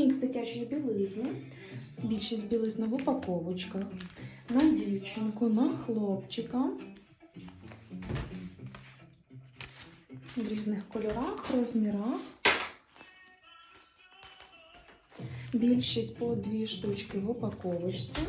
Мікс дитячої білизни. Більшість білизни в упаковочках. На дівчинку, на хлопчика. В різних кольорах, розмірах. Більшість по дві штучки в упаковочці.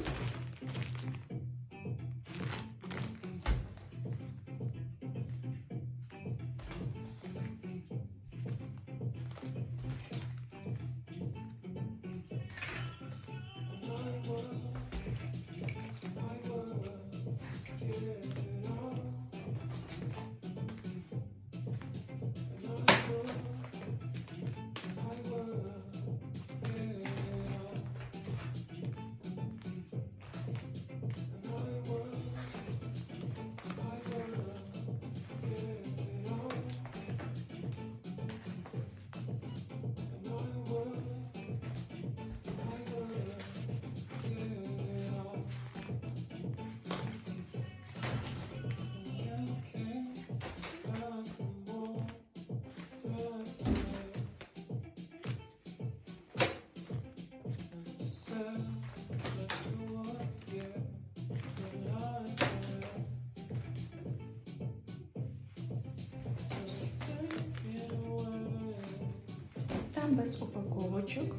Без упаковочок.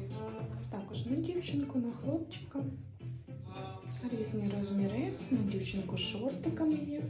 Також на дівчинку, на хлопчика. Різні розміри. На дівчинку шортиками є.